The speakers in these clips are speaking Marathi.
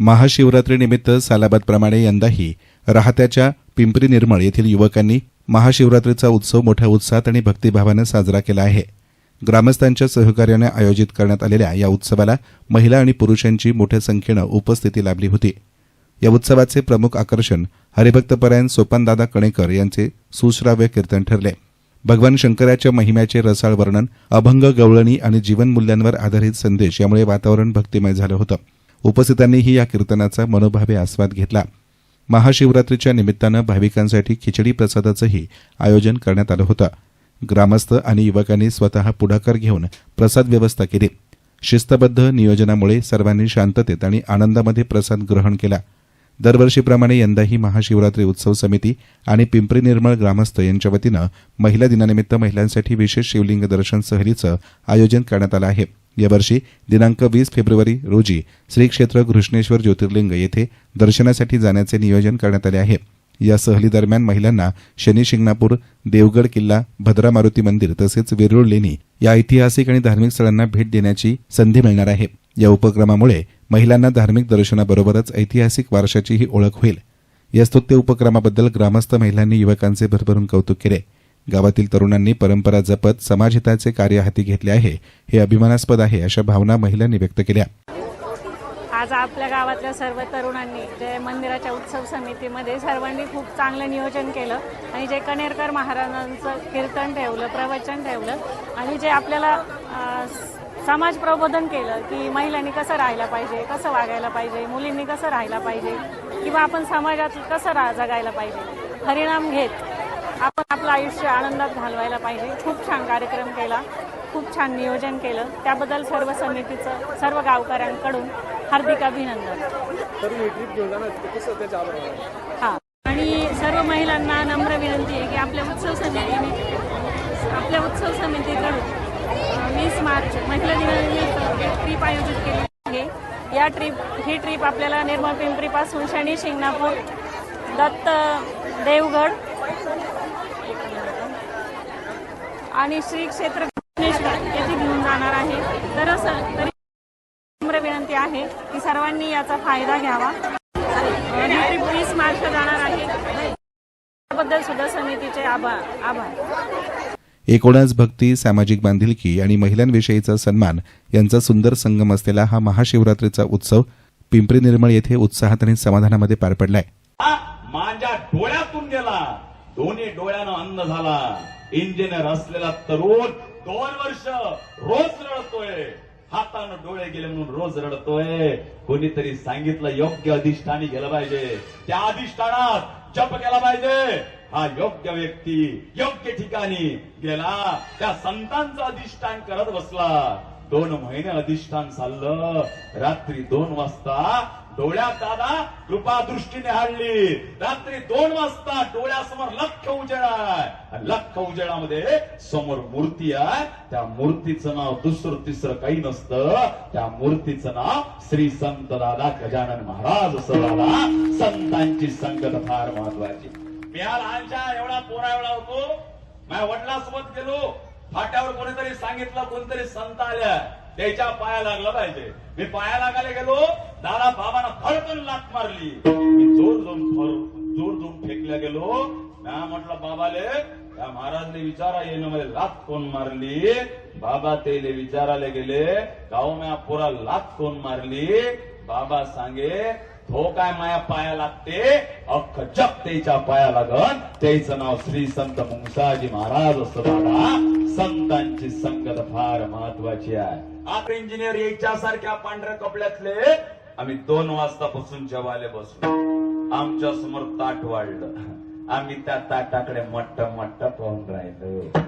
महाशिवरात्रीनिमित्त सालाबादप्रमाणे यंदाही राहत्याच्या पिंपरी निर्मळ येथील युवकांनी महाशिवरात्रीचा उत्सव मोठ्या उत्साहात आणि भक्तिभावानं साजरा केला आहे. ग्रामस्थांच्या सहकार्याने आयोजित करण्यात आलेल्या या उत्सवाला महिला आणि पुरुषांची मोठ्या संख्येनं उपस्थिती लाभली होती. या उत्सवाचे प्रमुख आकर्षण हरिभक्तपरायण सोपानदादा कणेकर यांचे सुश्राव्य कीर्तन ठरले. भगवान शंकराच्या महिम्याचे रसाळ वर्णन अभंग गवळणी आणि जीवनमूल्यांवर आधारित संदेश यामुळे वातावरण भक्तिमय झालं होतं. उपस्थितांनीही या कीर्तनाचा मनोभावे आस्वाद घेतला. महाशिवरात्रीच्या निमित्तानं भाविकांसाठी खिचडी प्रसादाचंही आयोजन करण्यात आलं होतं. ग्रामस्थ आणि युवकांनी स्वतः पुढाकार घेऊन प्रसाद व्यवस्था केली. शिस्तबद्ध नियोजनामुळे सर्वांनी शांततेत आणि आनंदामध्ये प्रसाद ग्रहण केला. दरवर्षीप्रमाणे यंदाही महाशिवरात्री उत्सव समिती आणि पिंपरी निर्मळ ग्रामस्थ यांच्या वतीनं महिला दिनानिमित्त महिलांसाठी विशेष शिवलिंग दर्शन सहलीचं आयोजन करण्यात आलं आहे. यावर्षी दिनांक वीस फेब्रुवारी रोजी श्री क्षेत्र घृष्णेश्वर ज्योतिर्लिंग येथे दर्शनासाठी जाण्याचे नियोजन करण्यात आले आहे. या सहलीदरम्यान महिलांना शनी शिंगणापूर देवगड किल्ला भद्रा मारुती मंदिर तसेच वेरूळ लेणी या ऐतिहासिक आणि धार्मिक स्थळांना भेट देण्याची संधी मिळणार आहे. या उपक्रमामुळे महिलांना धार्मिक दर्शनाबरोबरच ऐतिहासिक वारशाचीही ओळख होईल. या स्तुत्य उपक्रमाबद्दल ग्रामस्थ महिलांनी युवकांचे भरभरून कौतुक केले. गावातील तरुणांनी परंपरा जपत समाजहिताचे कार्य हाती घेतले आहे हे अभिमानास्पद आहे अशा भावना महिलांनी व्यक्त केल्या. आज आपल्या गावातल्या सर्व तरुणांनी जे मंदिराच्या उत्सव समितीमध्ये सर्वांनी खूप चांगलं नियोजन केलं आणि जे कनेरकर महाराजांचं कीर्तन ठेवलं प्रवचन ठेवलं आणि जे आपल्याला समाज प्रबोधन केलं की महिलांनी कसं राहायला पाहिजे कसं वागायला पाहिजे मुलींनी कसं राहायला पाहिजे किंवा आपण समाजात कसं रा जगायला पाहिजे परिणाम घेत आपलं आयुष्य आनंदात घालवायला पाहिजे. खूप छान कार्यक्रम केला. खूप छान नियोजन केलं. त्याबद्दल सर्व समितीचं सर्व गावकऱ्यांकडून हार्दिक अभिनंदन. हा. आणि सर्व महिलांना नम्र विनंती आहे की आपल्या उत्सव समितीने आपल्या उत्सव समितीकडून वीस मार्च महिला दिनानिमित्त एक ट्रिप आयोजित केली आहे. या ट्रिप ही ट्रिप आपल्याला निर्मळ पिंपरीपासून शनी शिंगणापूर दत्त देवगड आणि श्री क्षेत्र येथे घेऊन जाणार आहे. तर तरी नम्र विनंती आहे की सर्वांनी याचा फायदा घ्यावा. वीस मार्चला जाणार आहे. त्याबद्दल सुद्धा समितीचे आभार आभार. एकूणच भक्ती सामाजिक बांधिलकी आणि महिलांविषयीचा सन्मान यांचा सुंदर संगम असलेला हा महाशिवरात्रीचा उत्सव पिंपरी निर्मळ येथे उत्साहात आणि समाधानामध्ये पार पडलाय. हा माझ्या डोळ्यातून गेला. दोन्ही डोळ्यानं अंध झाला. इंजिनियर असलेला तरुण दोन वर्ष रोज रडतोय. हातानं डोळे गेले म्हणून रोज रडतोय. कोणीतरी सांगितलं योग्य अधिष्ठानी गेलं पाहिजे. त्या अधिष्ठानात जप केला पाहिजे. हा योग्य व्यक्ती योग्य ठिकाणी गेला. त्या संतांचं अधिष्ठान करत बसला. दोन महिने अधिष्ठान चाललं. रात्री दोन वाजता डोळ्यात दादा कृपा हाडली रात्री दोन वाजता डोळ्यासमोर लख उजेड आहे लख उजेडामध्ये समोर मूर्ती आहे. त्या मूर्तीचं नाव दुसरं तिसरं काही नसतं. त्या मूर्तीचं नाव श्री संत दादा गजानन महाराज असं दादा. संतांची संगत फार महत्वाची. मी हा लहानशा एवढा पोरा एवढा होतो. माझ्या वडिलांसोबत गेलो. फाट्यावर कोणीतरी सांगितलं कोणतरी संत आल्या त्याच्या पाया लागला पाहिजे. मी पाया लागायला गेलो. दादा बाबांना फडकन लात मारली. मी जोर जोर फर- जोर फेकल्या गेलो. म्या म्हटलं बाबाले त्या महाराजने विचारा येणं मध्ये लात कोण मारली? बाबा तेले विचारायला गेले गाव म्या पुरा लात कोण मारली? बाबा सांगे हो काय माया पाया लागते? अख्ख जग त्याच्या पाया लागन. त्याचं नाव श्री संत मुंगसाजी महाराज असं बाबा. संतांची संगत फार महत्वाची आहे. आप इंजिनियर याच्यासारख्या पांढऱ्या कपड्यातले आम्ही दोन वाजतापासून जेवायला बसलो. आमच्यासमोर ताट वाढलं. आम्ही त्या ताटाकडे मट्ट मट्ट पाहून राहिलो.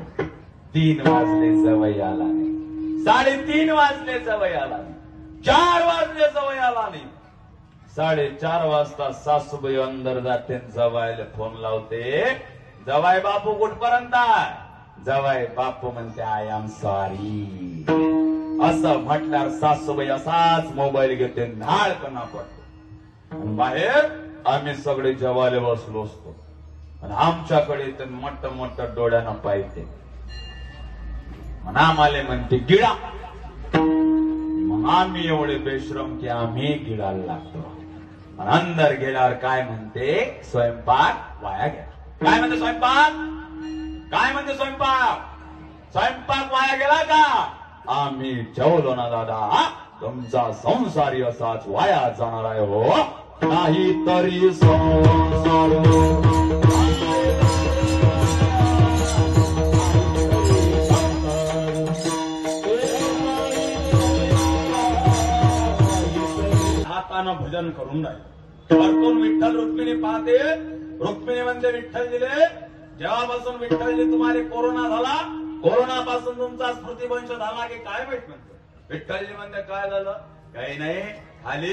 तीन वाजले जवळ आला नाही. साडेतीन वाजले जवळ आला नाही. चार वाजले जवळ आला नाही. साडेचार वाजता सासूबाई अंदर जाते जवायला फोन लावते. जवाय बापू कुठपर्यंत जवाय बापू म्हणते आय एम सॉरी असं म्हटल्यावर सासूबाई असाच मोबाईल घेते नाळ कना पडतो. आणि बाहेर आम्ही सगळे जवाले बसलो असतो. आणि आमच्याकडे ते मोठ मोठ डोळ्यानं पाहिजे मग आम्हाला म्हणते गिळा. मग आम्ही एवढे बेश्रम की आम्ही गिळायला लागतो. अंदर गेल्यावर काय म्हणते? स्वयंपाक वाया गेला. काय म्हणते स्वयंपाक? काय म्हणते स्वयंपाक? स्वयंपाक वाया गेला का? आम्ही जेवलो ना दादा तुमचा संसारी असाच वाया जाणार आहे हो. नाही तरी संसार. भजन करून राहिले वरतून विठ्ठल रुक्मिणी पाहते. रुक्मिणी म्हणजे विठ्ठल दिले जेव्हापासून विठ्ठलजी तुम्हाला कोरोना झाला कोरोनापासून तुमचा स्मृतिवंश झाला की काय माहीत म्हणते? विठ्ठलजी म्हणते काय झालं? काही नाही. खाली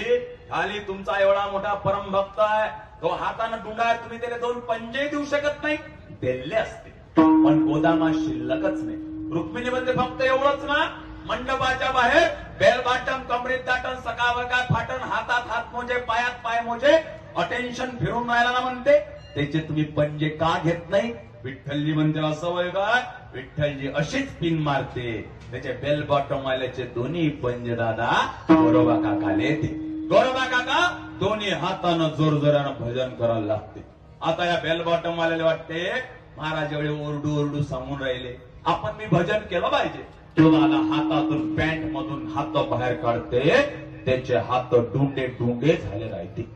खाली. तुमचा एवढा मोठा परमभक्त आहे. तो हातानं डुंडा आहे. तुम्ही त्याला दोन पंजे देऊ शकत नाही. दिले असते. पण गोदामात शिल्लकच नाही. रुक्मिणी म्हणते फक्त एवढंच ना. मंडपाच्या बाहेर बेलबाटन कमरीत दाटन सकावका फाटन हातात हात मोजे पायात पाय मोजे अटेन्शन फिरून राहिला ना म्हणते. त्याचे तुम्ही पंजे का घेत नाही? विठ्ठलजी म्हणते असं वय काय? विठ्ठलजी अशीच पिन मारते. त्याचे बेल बॉटम वाल्याचे दोन्ही पंज दादा गोरोबा काकाले येते. गोरोबा काका दोन्ही हातानं जोर जोरानं भजन करायला लागते. आता या बेल बॉटम वाल्याला वाटते महाराज एवढे ओरडू ओरडू सांगून राहिले. आपण मी भजन केलं पाहिजे. तो दादा हातातून पॅन्ट मधून हात बाहेर काढते. त्याचे हात डुंडे डुंडे झाले राहते.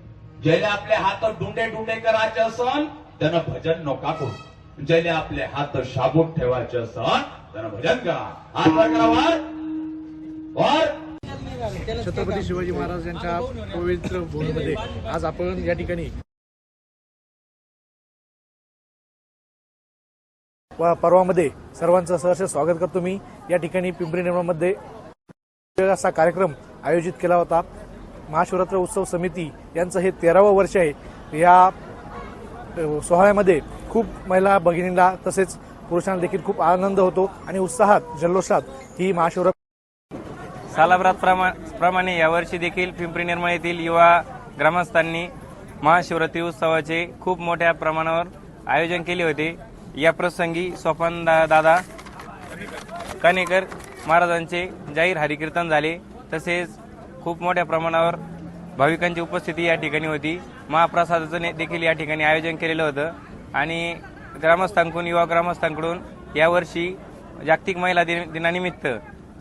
ज्याला आपले हात डुंडे डुंडे करायचे असन त्यानं भजन नका करू. ज्याने आपले हात शाबूत ठेवायचे असन त्यानं भजन करा. हात वर छत्रपती शिवाजी महाराज यांच्या पवित्र भूमीमध्ये आज आपण या ठिकाणी पर्वामध्ये सर्वांचं सहर्ष स्वागत करतो मी. या ठिकाणी पिंपरी निर्माणमध्ये असा कार्यक्रम आयोजित केला होता. महाशिवरात्र उत्सव समिती यांचं हे तेरावं वर्ष आहे. या सोहळ्यामध्ये खूप महिला भगिनींना तसेच पुरुषांना देखील खूप आनंद होतो आणि उत्साहात जल्लोषात ही महाशिवरात्र सालाभरात प्रमा- प्रमाणे यावर्षी देखील पिंपरी निर्मळ येथील युवा ग्रामस्थांनी महाशिवरात्री उत्सवाचे खूप मोठ्या प्रमाणावर आयोजन केले होते. या प्रसंगी स्वपन दा- दादा कानेकर महाराजांचे जाहीर हरिकीर्तन झाले. तसेच खूप मोठ्या प्रमाणावर भाविकांची उपस्थिती या ठिकाणी होती. महाप्रसादाचं देखील या ठिकाणी आयोजन केलेलं होतं. आणि ग्रामस्थांकडून युवा ग्रामस्थांकडून यावर्षी जागतिक महिला दिन- दिनानिमित्त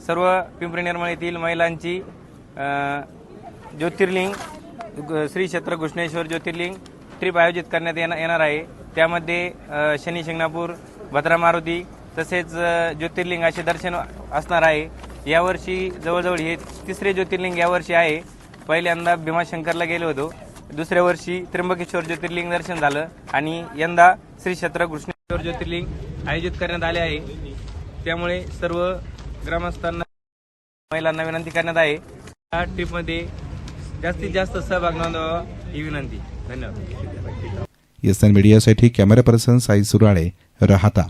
सर्व पिंपरी निर्मळ येथील महिलांची ज्योतिर्लिंग श्री क्षेत्र घृष्णेश्वर ज्योतिर्लिंग ट्रिप आयोजित करण्यात येणार आहे. त्यामध्ये शनी शिंगणापूर भद्रा मारुती तसेच ज्योतिर्लिंग असे दर्शन असणार आहे. यावर्षी जवळजवळ हे तिसरे ज्योतिर्लिंग यावर्षी आहे. पहिल्यांदा भीमाशंकरला गेलो होतो. दुसऱ्या वर्षी त्र्यंबकेश्वर ज्योतिर्लिंग दर्शन झालं आणि यंदा श्री क्षेत्र कृष्णेश्वर ज्योतिर्लिंग आयोजित करण्यात आले आहे. त्यामुळे सर्व ग्रामस्थांना महिलांना विनंती करण्यात आहे. या ट्रीपमध्ये जास्तीत जास्त सहभाग नोंदवा ही विनंती. धन्यवाद. एस एन मीडियासाठी कॅमेरा पर्सन साई सुराळे राहता.